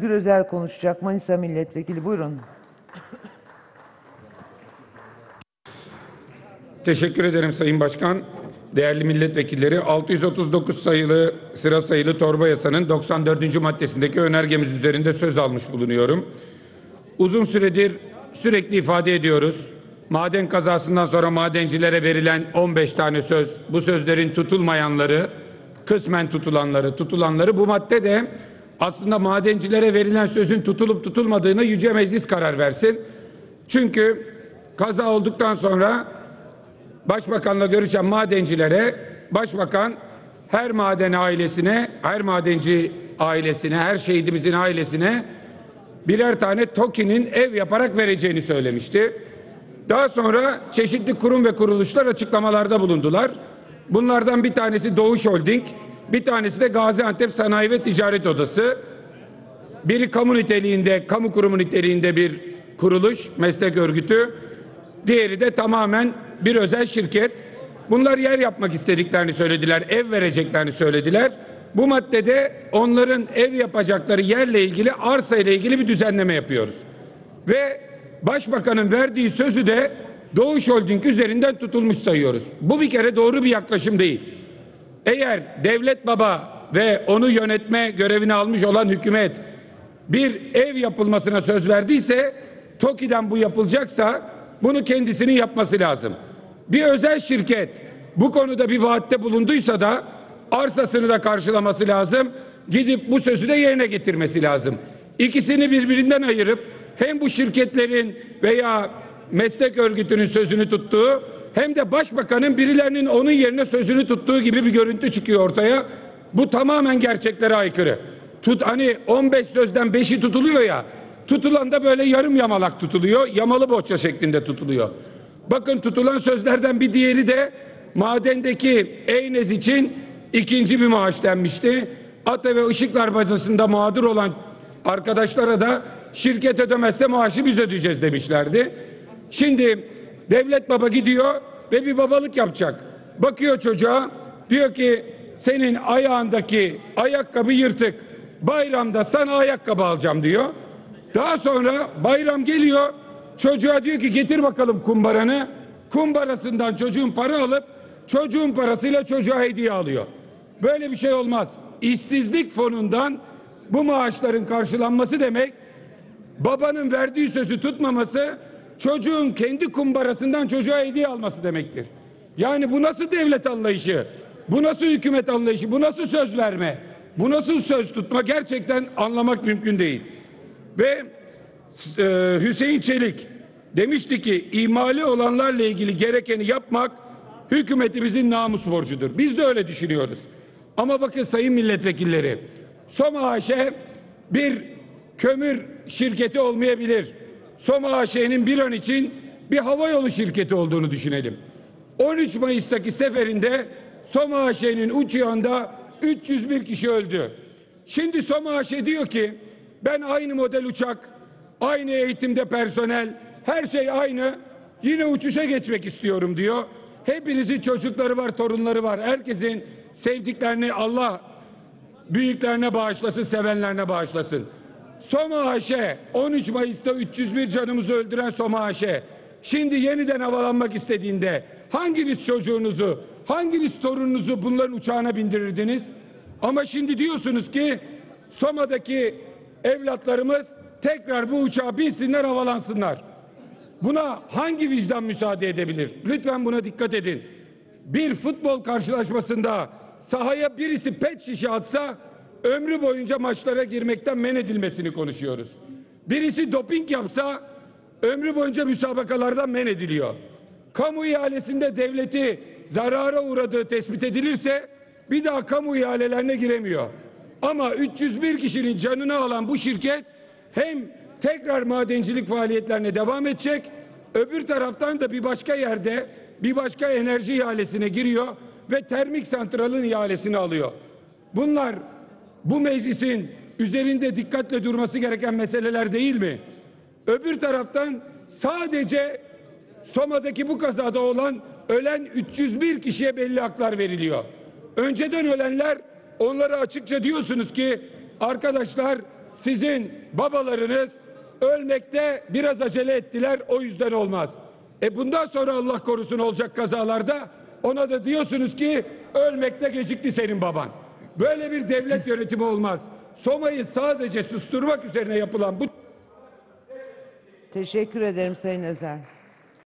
Özgür Özel konuşacak. Manisa Milletvekili buyurun. Teşekkür ederim Sayın Başkan. Değerli milletvekilleri 639 sayılı sıra sayılı torba yasanın 94. maddesindeki önergemiz üzerinde söz almış bulunuyorum. Uzun süredir sürekli ifade ediyoruz. Maden kazasından sonra madencilere verilen 15 tane söz, bu sözlerin tutulmayanları, kısmen tutulanları, tutulanları bu madde de aslında madencilere verilen sözün tutulup tutulmadığını Yüce Meclis karar versin. Çünkü kaza olduktan sonra Başbakanla görüşen madencilere başbakan her maden ailesine, her madenci ailesine, her şehidimizin ailesine birer tane TOKİ'nin ev yaparak vereceğini söylemişti. Daha sonra çeşitli kurum ve kuruluşlar açıklamalarda bulundular. Bunlardan bir tanesi Doğuş Holding, bir tanesi de Gaziantep Sanayi ve Ticaret Odası. Biri kamu niteliğinde, kamu kurumu niteliğinde bir kuruluş, meslek örgütü. Diğeri de tamamen bir özel şirket. Bunlar yer yapmak istediklerini söylediler, ev vereceklerini söylediler. Bu maddede onların ev yapacakları yerle ilgili arsa ile ilgili bir düzenleme yapıyoruz. Ve Başbakanın verdiği sözü de Doğuş Holding üzerinden tutulmuş sayıyoruz. Bu bir kere doğru bir yaklaşım değil. Eğer devlet baba ve onu yönetme görevini almış olan hükümet bir ev yapılmasına söz verdiyse TOKİ'den bu yapılacaksa bunu kendisinin yapması lazım. Bir özel şirket bu konuda bir vaatte bulunduysa da arsasını da karşılaması lazım. Gidip bu sözü de yerine getirmesi lazım. İkisini birbirinden ayırıp hem bu şirketlerin veya meslek örgütünün sözünü tuttuğu hem de başbakanın birilerinin onun yerine sözünü tuttuğu gibi bir görüntü çıkıyor ortaya. Bu tamamen gerçeklere aykırı. Tut hani 15 sözden 5'i tutuluyor ya. Tutulan da böyle yarım yamalak tutuluyor. Yamalı bohça şeklinde tutuluyor. Bakın tutulan sözlerden bir diğeri de madendeki Eynez için ikinci bir maaş denmişti. Ata ve Işıklar Bacası'nda mağdur olan arkadaşlara da şirket ödemezse maaşı biz ödeyeceğiz demişlerdi. Şimdi devlet baba gidiyor ve bir babalık yapacak. Bakıyor çocuğa diyor ki senin ayağındaki ayakkabı yırtık. Bayramda sana ayakkabı alacağım diyor. Daha sonra bayram geliyor. Çocuğa diyor ki getir bakalım kumbaranı. Kumbarasından çocuğun para alıp çocuğun parasıyla çocuğa hediye alıyor. Böyle bir şey olmaz. İşsizlik fonundan bu maaşların karşılanması demek babanın verdiği sözü tutmaması çocuğun kendi kumbarasından çocuğa hediye alması demektir. Yani bu nasıl devlet anlayışı? Bu nasıl hükümet anlayışı? Bu nasıl söz verme? Bu nasıl söz tutma? Gerçekten anlamak mümkün değil. Ve e, Hüseyin Çelik demişti ki imali olanlarla ilgili gerekeni yapmak hükümetimizin namus borcudur. Biz de öyle düşünüyoruz. Ama bakın sayın milletvekilleri Soma AŞ bir kömür şirketi olmayabilir. Soma AŞ'nin bir an için bir havayolu şirketi olduğunu düşünelim. 13 Mayıs'taki seferinde Soma AŞ'nin uçağında 301 kişi öldü. Şimdi Soma AŞ diyor ki ben aynı model uçak, aynı eğitimde personel, her şey aynı. Yine uçuşa geçmek istiyorum diyor. Hepinizin çocukları var, torunları var. Herkesin sevdiklerini Allah büyüklerine bağışlasın, sevenlerine bağışlasın. Soma AŞ 13 Mayıs'ta 301 canımızı öldüren Soma AŞ şimdi yeniden havalanmak istediğinde hanginiz çocuğunuzu, hanginiz torununuzu bunların uçağına bindirirdiniz? Ama şimdi diyorsunuz ki Soma'daki evlatlarımız tekrar bu uçağa binsinler havalansınlar. Buna hangi vicdan müsaade edebilir? Lütfen buna dikkat edin. Bir futbol karşılaşmasında sahaya birisi pet şişe atsa ömrü boyunca maçlara girmekten men edilmesini konuşuyoruz. Birisi doping yapsa ömrü boyunca müsabakalardan men ediliyor. Kamu ihalesinde devleti zarara uğradığı tespit edilirse bir daha kamu ihalelerine giremiyor. Ama 301 kişinin canını alan bu şirket hem tekrar madencilik faaliyetlerine devam edecek, öbür taraftan da bir başka yerde bir başka enerji ihalesine giriyor ve termik santralın ihalesini alıyor. Bunlar bu meclisin üzerinde dikkatle durması gereken meseleler değil mi? Öbür taraftan sadece Soma'daki bu kazada olan ölen 301 kişiye belli haklar veriliyor. Önceden ölenler onlara açıkça diyorsunuz ki arkadaşlar sizin babalarınız ölmekte biraz acele ettiler o yüzden olmaz. E bundan sonra Allah korusun olacak kazalarda ona da diyorsunuz ki ölmekte gecikti senin baban. Böyle bir devlet yönetimi olmaz. Soma'yı sadece susturmak üzerine yapılan bu Teşekkür ederim Sayın Özel.